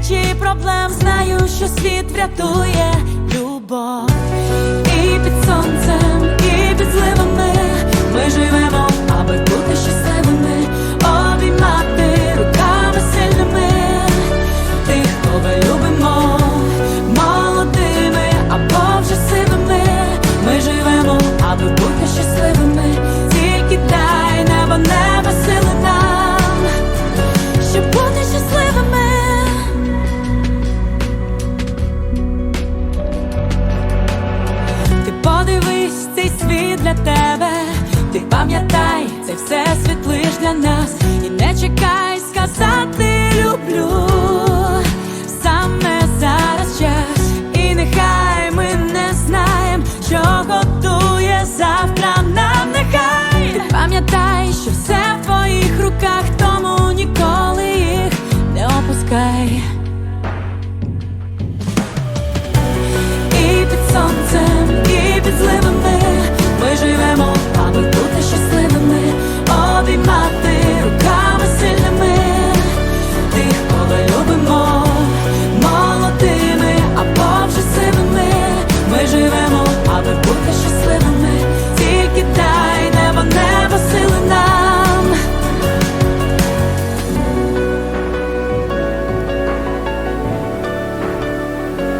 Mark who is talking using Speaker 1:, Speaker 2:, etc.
Speaker 1: тисячі проблем знаю, що світ врятує любов. І під сонцем, і під зливами ми живемо, аби бути щасливими, обіймати руками сильними тих, кого любимо, молодими або вже сивими. Ми живемо, аби бути щасливими, цей світ для тебе, ти пам'ятай, це все світ лиш для нас, і не чекай сказати люблю. the book is just slipping.